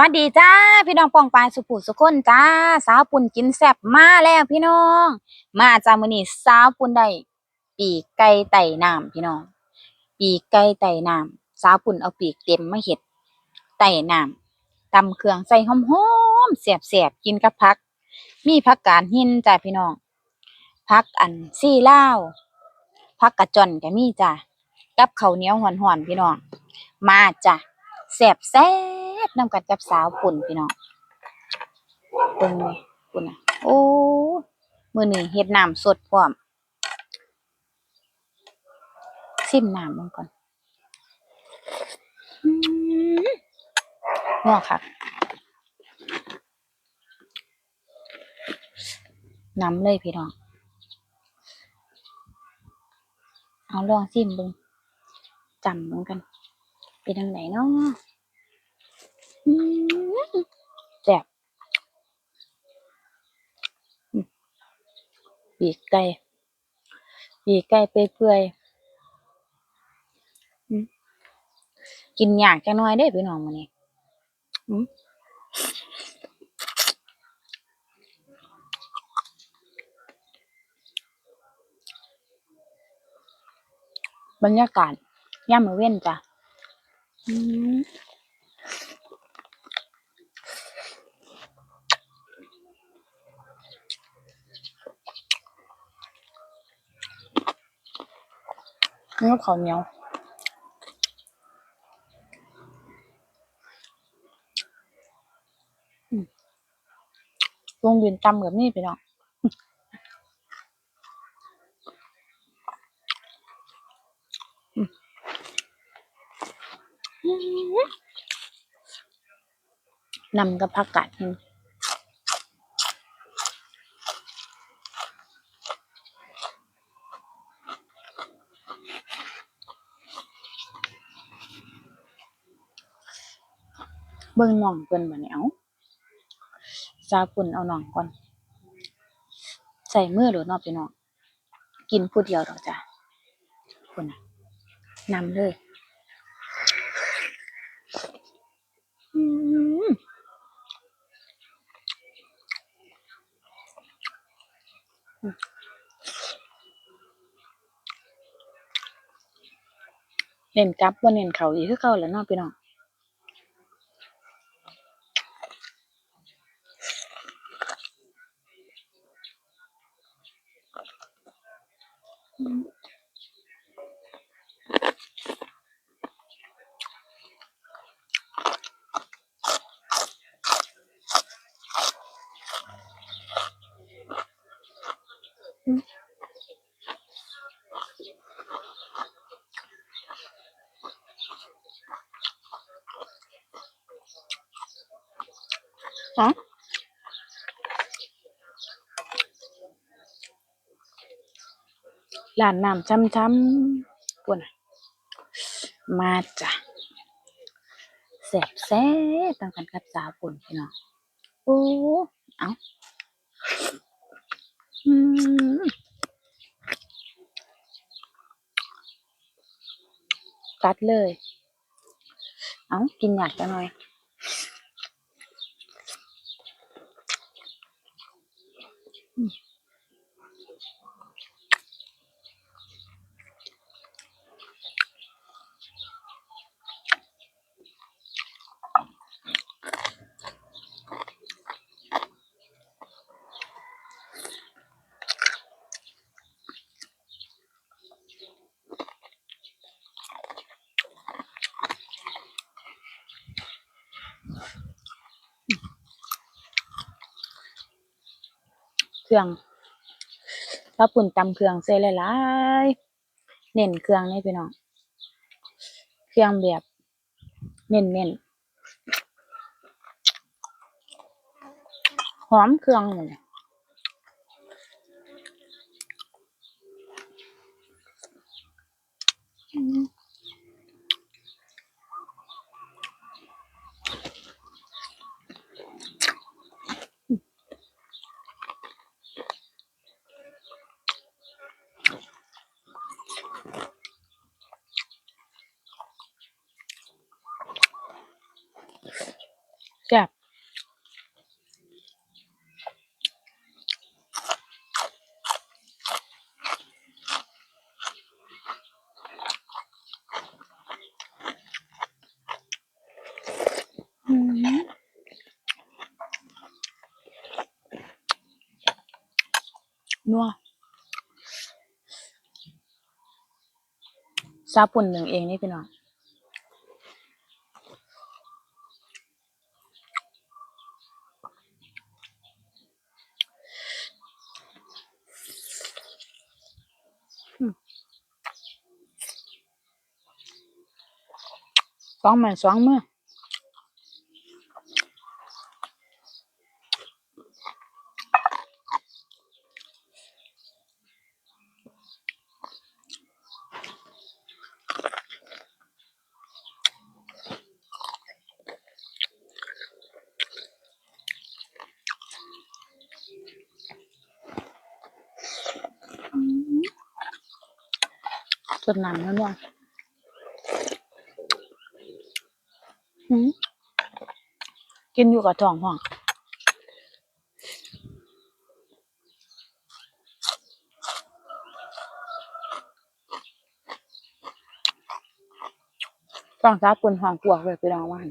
วัสดีจ้าพี่น้องปองปายสุขุสุคนจ้า สาวปุ่นกินแซ่บมาแล้วพี่น้อง มาจ้ามือนี้สาวปุ่นได้ปีกไก่ไต่น้ำพี่น้อง ปีกไก่ไต่น้ำสาวปุ่นเอาปีกเต็มมาเฮ็ดไต่น้ำตำเครื่องใส่หอมๆแซ่บๆกินกับผัก มีผักกาดหินจ้าพี่น้องผักอันซี่ลาวผักกระจ่อนก็มีจ้ากับข้าวเหนียวฮ้อนๆพี่น้อง มาจ้ะแซ่บแซ่บ นำกันกับสาวปุ่นพี่น้องเบิ่งนี่ปุ่นน่ะ โอ้มื้อนี้เฮ็ดน้ำสดพร้อมซิมน้ำลงก่อนอืมนัวคักน้ำเลยพี่น้อง เอาลองซิมบึงจำเหมือนกัน เป็นทางไหนเนาะอืม แซ่บปีกไก่ปีกไก่เปื่อยๆกินอยากจังน้อยเด้พี่น้องมื้อนี้อืมบรรยากาศยามมื้อเว้นจ้ะ นี่ก็ข้าวเหนียวอืมลงบินตำแบบนี้ไปเนาะนำกับผักกาด เบิ่งน่องเพิ่นบัดนี้เอ้าซาปุ่นเอาน่องก่อนใส่มือโดดเนาะพี่น้อง กินผู้เดียวดอกจ้ะพุ่นน่ะนำเลยเน้นกลับบ่เน้นเข้าอีกคือเก่าแหล้วเนาะพี่น้อง ร้านน้ำช้ำๆพุ่นน่ะมาจ้ะแซ่บแซ่บต่างกันกับสาวปุ่นพี่น้องโอ้เอาอืมกัดเลย เอากินอยากจะหน่อย รื่องถ้าปุ่นตำเครื่องใส่หลายๆเน้นเครื่องนี่พี่น้อง เครื่องแบบ เน้นเน้นหอมเครื่องเลย นัวซาปุ่นหนึ่งเองนี่พี่น้องอืมสองมือสองมือ สดน้ำแล้วเนี่ยกินอยู่กับท้องห้องฟังซาปุ่นห้องกวกเลยไปลองว่าน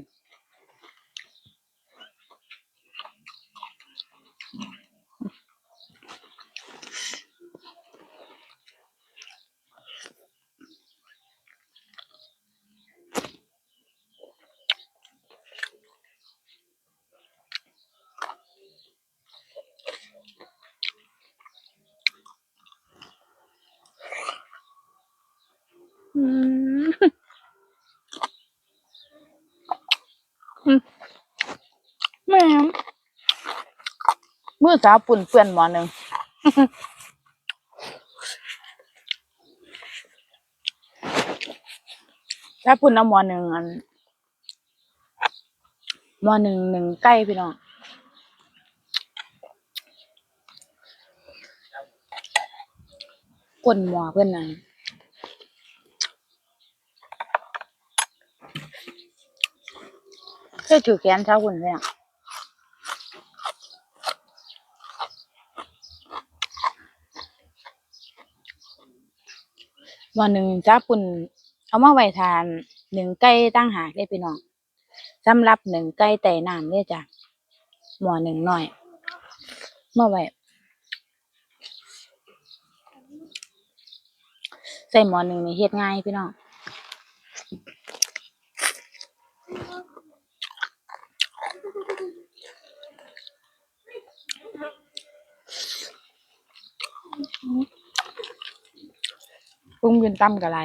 อืม อืมแม่ม มือสาวปุ่นเปื้อนหมอหนึ่งถ้าปุ่นเอาหมอหนึ่งอันหมอหนึ่งหนึ่งใกล้พี่น้องก้นหมอเพื่อนนั้นเคยถือแขนสาวปุ่นเลยอะ หมอหนึ่งสาปุ่นเอามาไว้ทานหนึ่งไก่ตั้งหากได้พี่น้องสำหรับหนึ่งไก่ไต่น้ำเลยจ้ะหมอหนึ่งหน่อยมาไว้ใส่หมอหนึ่งนี่เฮ็ดง่ายพี่น้อง ปุ้งยืนตั้มกับไร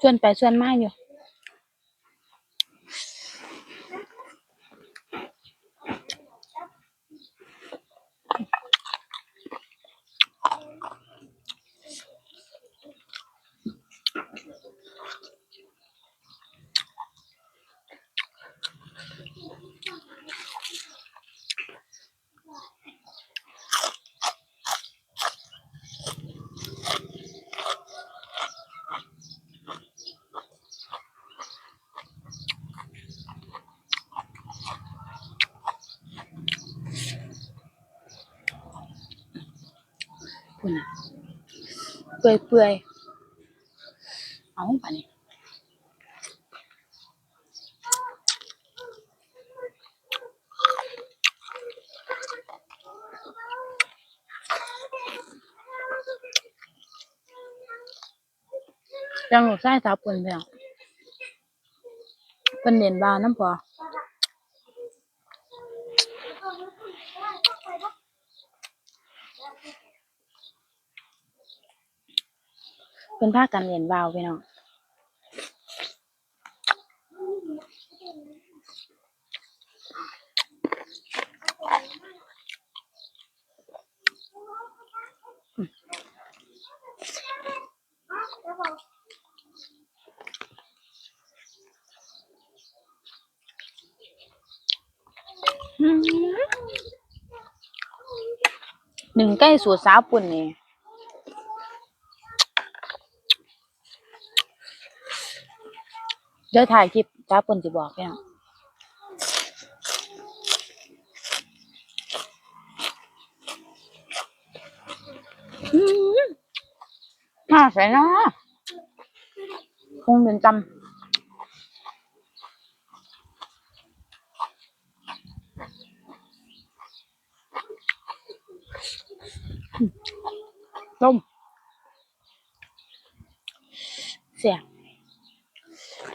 ชวนไปชวนมาอยู่ พุ่นน่ะเปื่อยเปื่อยๆเอาป่ะนี่ยังหนูใส่ตาปุ่นไปอะเป็นเน้นบาวน้ำพอ เป็นผ้ากันเน้นบาวพี่น้องหนึ่งใกล้สูตรสาวปุ่นนี่ ดี๋ยวถ่ายคลิปจ้าปนจะบอกเนี่ยน่าใส่นะคงเป็นจำต้มเสียง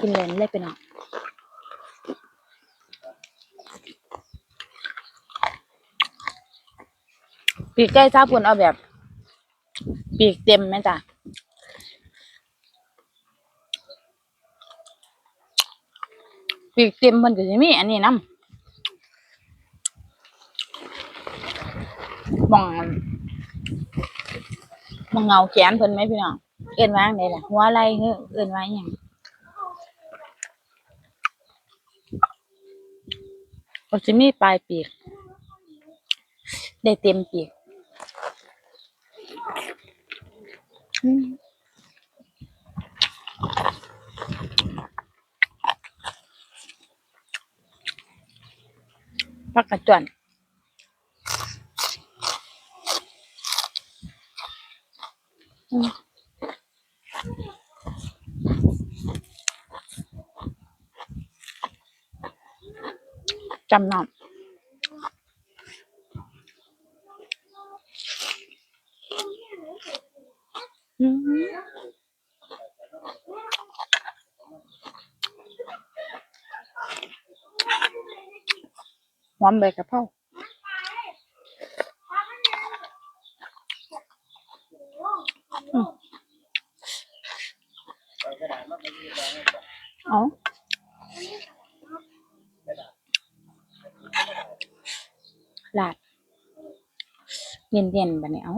กินเลนเลยไปเนาะปีกไก่ซาปุ่นเอาแบบ ปีกเต็มไหมจ้ะปีกเต็มมันก็จะมีอันนี้น้ำมองมองเงาแขนเพิ่นไหมพี่น้องเอิ้นว่าจั่งใดล่ะหัวไหล่เฮ้อเอิ้นว่าอหยัง ก็สิมีปลายปีก ได้เต็มปีกอืมพักกระจวน จำนำอืมหอมใบกะเพราอืมเอา ลาดเย็นๆบัดนี้เอา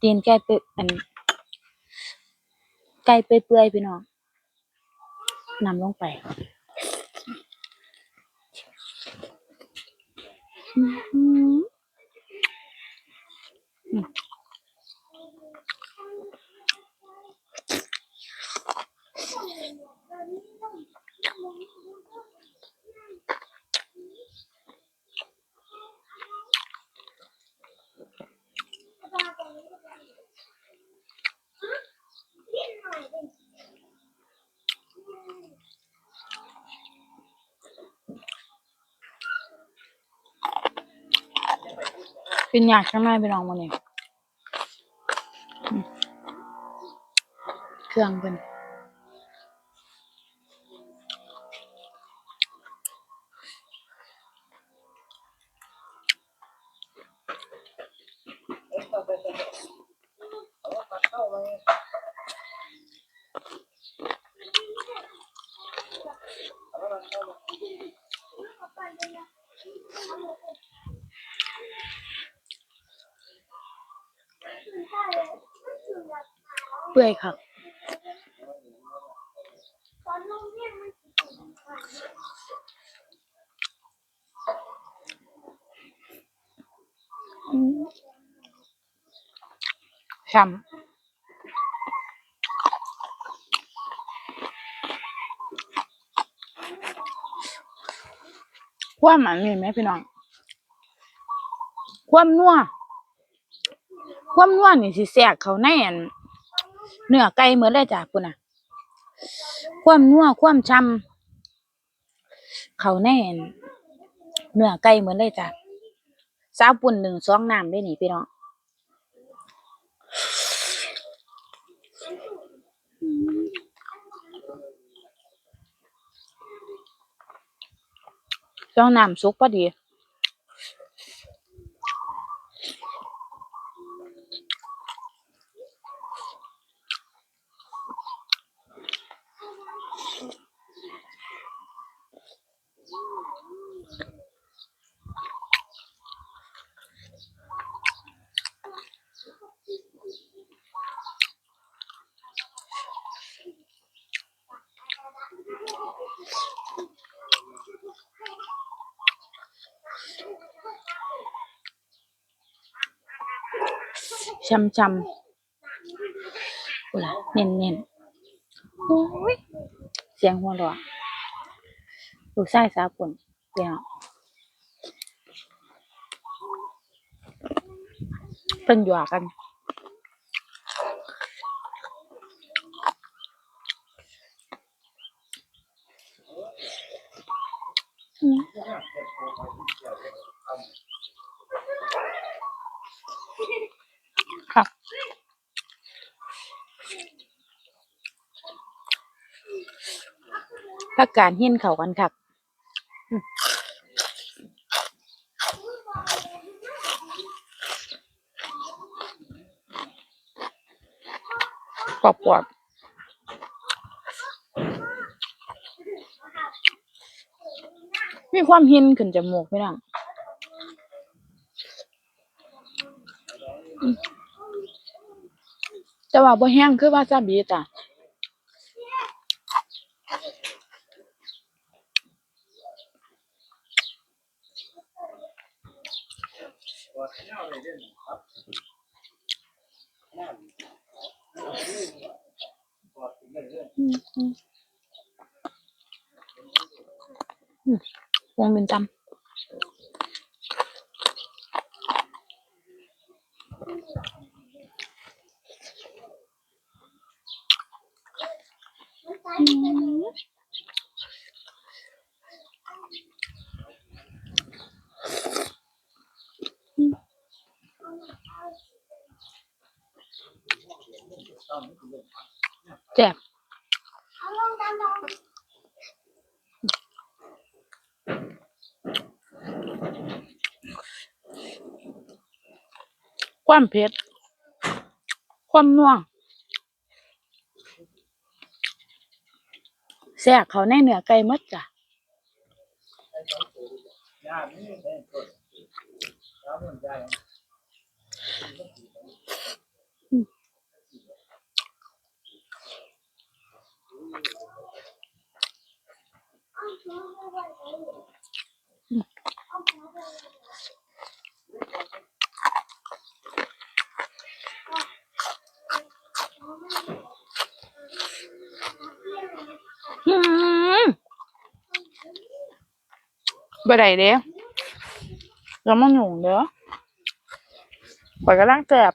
ตีนไก่เปื่อยอันไก่เปื่อยๆพี่น้องนำลงไปอื้อหืออืม เป็นอยากข้าไหมไปลองมาเนี่ยเครื่องเป็น คักอืมช่ำความอันนี้ไหมพี่น้อง ความนัว ความนัวนี่สิแทรกเขาในอัน เนื้อไก่หมดเลยจ้ะพุ่นน่ะ ความนัวความช่ำเขาในอันเนื้อไก่หมดเลยจ้ะสาวปุ่นหนึ่งสองน้ำเด้นี่พี่น้องสองน้ำสุกพอดี ช่ำช่ำโอ้ล่ะเน้นเน้นโอ้ยเสียงหัวเราะลูกชายสาวปุ่นเดี๋ยวเป็นหยอกกัน อืมผักกาดหินเขากันคักอืมกรอบกรอบมีความหินขึ้นจมูกพี่น้องอืมแต่ ว่าบ่แห้งคือวาซาบิจ้ะอืมวงเป็นจำ อืมแจ่บความเผ็ด ความนัว แทรกเขาในเนื้อไก่หมดจ้ะอืม บ่ได้เด้แล้วมันหยุ่งเด้อข่อยกำลังแซ่บ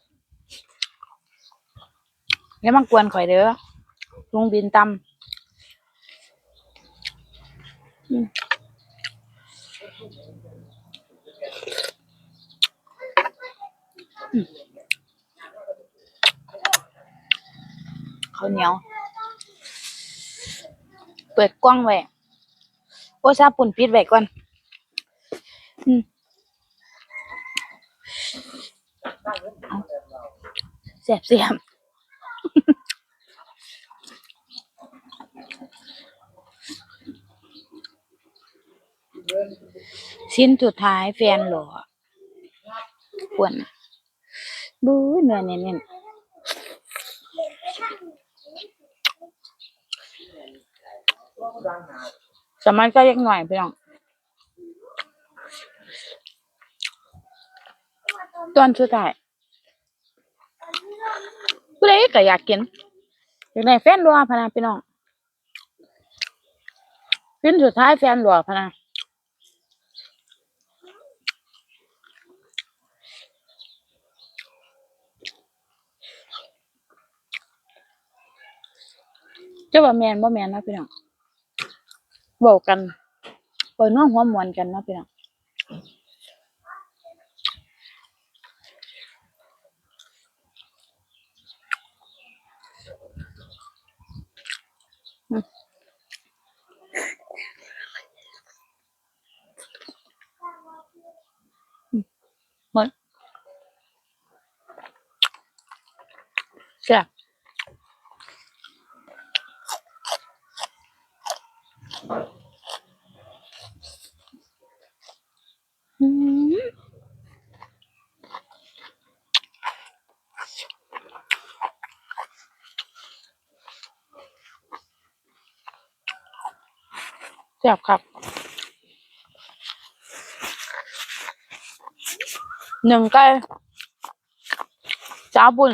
แล้วมันกวนข่อยเด้อลุงบินตำอืมอืมข้าวเหนียว เปิดกว้างไว้ โอ้ชาปุ่นปิดไว้ก่อน เสียบเสียบชิ้นสุดท้ายแฟนหล่อปวนบู๊เนื้อเน้นๆสมัยก็เล็กหน่อยพี่น้อง ตอนสุดท้ายผู้ใดก็อยากกินอยากได้แฟนรัวพะนะพี่น้องชิ้นสุดท้ายแฟนรัวพะนะเจ้าว่าแมนบ่แมนเนาะพี่น้องเว้ากันเปิดน้องหัวมวนกันเนาะพี่น้องอืมอืมหมด แซ่บอืมแซ่บครับหนึ่งไก่จ้าบุญ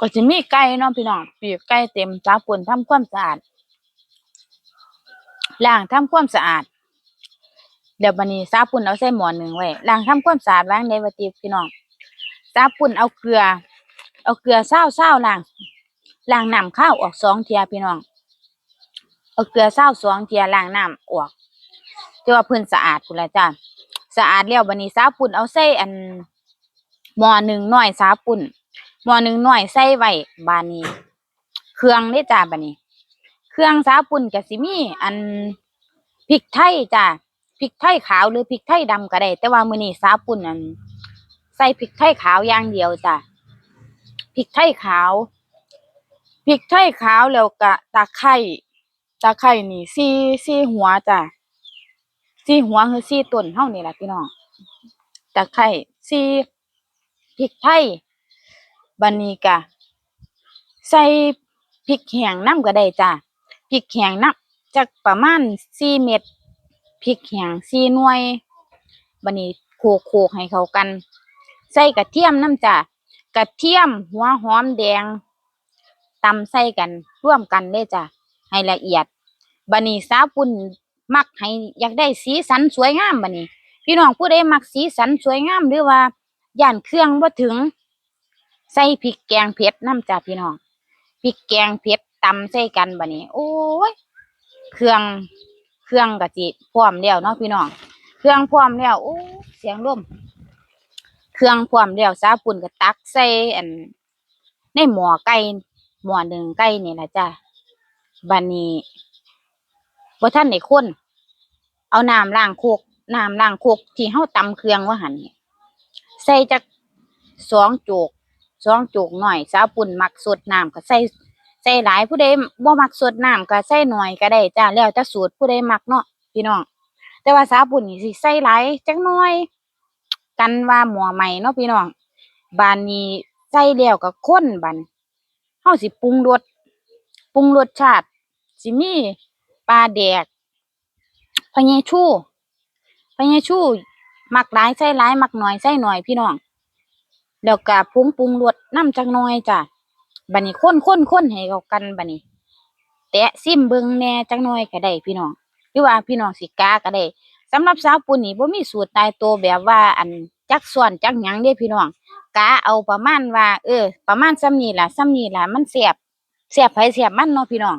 ก็จะมีไก่เนาะพี่น้องปีกไก่เต็มจ้าบุญทำความสะอาดล้างทำความสะอาด เดี๋ยวบันนี้ซาปุ่นเอาใส่หม้อหนึ่งไว้ล้างทำความสะอาดวางในวัติพี่น้องซาปุ่นเอาเกลือ เอาเกลือเศร้าเศร้าล้างล้างน้ำข้าวออกสองเทียพี่น้อง เอาเกลือเศร้าสองเทียล้างน้ำออกที่ว่าเพิ่นสะอาดพุ่นละจ้าสะอาดแล้วบัดนี้ซาปุ่นเอาใส่อันหม้อหนึ่งหน้อยสาปุ่น หม้อหนึ่งน้อยใส่ไว้บานนี้ เครื่องเด้จ้าบานนี้ เครื่องสาปุ่นก็สิมีอันพริกไทยจ้าพริกไทยขาวหรือพริกไทยดำก็ได้ แต่ว่ามื้อนี้สาปุ่นอันใส่พริกไทยขาวอย่างเดียวจ้าพริกไทยขาวพริกไทยขาวแล้วก็ตะไคร้ตะไคร้นี่สี่สี่หัวจ้าสี่หัวคือสี่ต้นเฮานี่ล่ะพี่น้องตะไคร้สี่พริกไทย บัดนี้ก็ใส่พริกแห้งนำก็ได้จ้าพริกแห้งนำจักประมาณสี่เม็ดพริกแห้งสี่หน่วยบัดนี้โขกๆให้เข้ากัน ใส่กระเทียมน้ำจ้ากระเทียมหัวหอมแดงตำใส่กันร่วมกันเลยจ้ะให้ละเอียดบัดนี้สาปุ่นมักให้อยากได้สีสันสวยงามบัดนี้ พี่น้องผู้ใดมักสีสันสวยงามหรือว่าย่านเครื่องบ่ถึง ใส่พริกแกงเผ็ดน้ำจ้ะพี่น้องพริกแกงเผ็ดตำใส่กันบัดนี้ โอ้ย เครื่องเครื่องกะจิพร้อมแล้วเนาะพี่น้อง เครื่องพร้อมแล้วโอ้เสียงลมเครื่องพร้อมแล้วสาปุ่นก็ตักใส่อันในหม้อไก่หม้อหนึ่งไก่นี่ล่ะจ้ะบัดนี้บ่ทันได้คนเอาน้ำล้างโคกน้ำล้างโคกที่เฮาตำเครื่องว่าหันใส่จักสองโจก สองโจกหน่อยสาปุ่นมักสดน้ำก็ใส่ใส่หลายผู้ใดบ่มักสดน้ำก็ใส่หน่อยก็ได้จ้ะแล้วแต่สูตรผู้ใดมักเนาะพี่น้อง แต่ว่าสาปุ่นนี่สิใส่หลายจักหน่อย กันว่าหม้อใหม่เนาะพี่น้องบานนี้ใส่แล้วก็คนบันเฮาสิปรุงรสปรุงรสชาติ สิมีปลาแดกพะเยชูพะเยชูมักหลายใส่หลายมักหน้อยใส่น้อยพี่น้อง แล้วก็ปรุงปรุงรสน้ำจักหน่อยจ้ะบัดนี้คนคนคนให้เข้ากันบัดนี้ แตะซิมเบิ่งแหน่จักหน่อยก็ได้พี่น้องหรือว่าพี่น้องสิกาก็ได้สำหรับสาวปุ่นนี่บ่มีสูตรตายตัวแบบว่าอันจักส่วนจักหยังเด้พี่น้องกะเอาประมาณว่า เออ ประมาณส่ำนี้ล่ะส่ำนี้ล่ะมันแซ่บแซ่บไผแซ่บมันเนาะพี่น้อง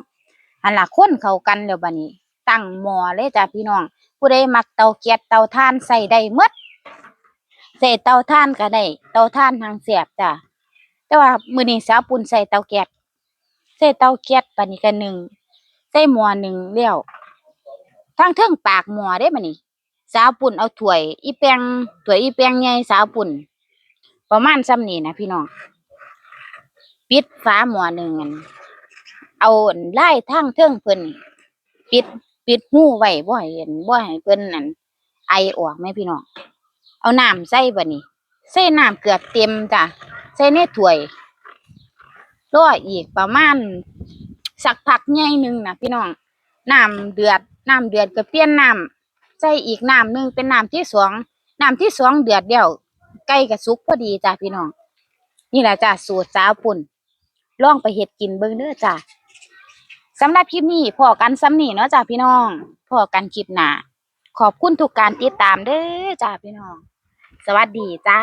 หันละคนเข้ากันแล้วบัดนี้ ตั้งหม้อเลยจ้ะพี่น้องผู้ใดมักเตาแก๊สเตาถ่านใส่ได้หมด ใส่เตาถ่านก็ได้เตาถ่านทางแซ่บจ้ะแต่ว่ามือนี้สาวปุ่นใส่เตาแก๊สใส่เตาแก๊สบัดนี้ก็หนึ่งใส่หม้อหนึ่งแล้วทั้งเทิงปากหม้อเด้บัดนี้สาวปุ่นเอาถ้วย อีแปงถ้วยอีแปงใหญ่สาวปุ่น ประมาณซ้ำนี้นะพี่น้องปิดฝาหม้อหนึ่งอันเอาอันไล่ทางเทิงเพิ่นปิดปิดหูไว้บ่ให้เห็นบ่ให้เพิ่นนั่นไอออกแม่พี่น้อง เอาน้ำใส่บัดนี้ใส่น้ำเกือบเต็มจ้ะใส่ในถ้วยรออีกประมาณสักพักใหญ่หนึ่งนะพี่น้องน้ำเดือดน้ำเดือดก็เปลี่ยนน้ำใส่อีกน้ำหนึ่งเป็นน้ำที่สองน้ำที่สองเดือดเดียวไก่ก็สุกพอดีจ้ะพี่น้อง นี่แหละจ้ะสูตรสาวปุ่นลองไปเฮ็ดกินเบิ่งเด้อจ้ะสำหรับคลิปนี้พอกันซ้ำนี่เนาะจ้ะพี่น้องพอกันคลิปหนาขอบคุณทุกการติดตามเด้อจ้ะพี่น้อง สวัสดีจ้า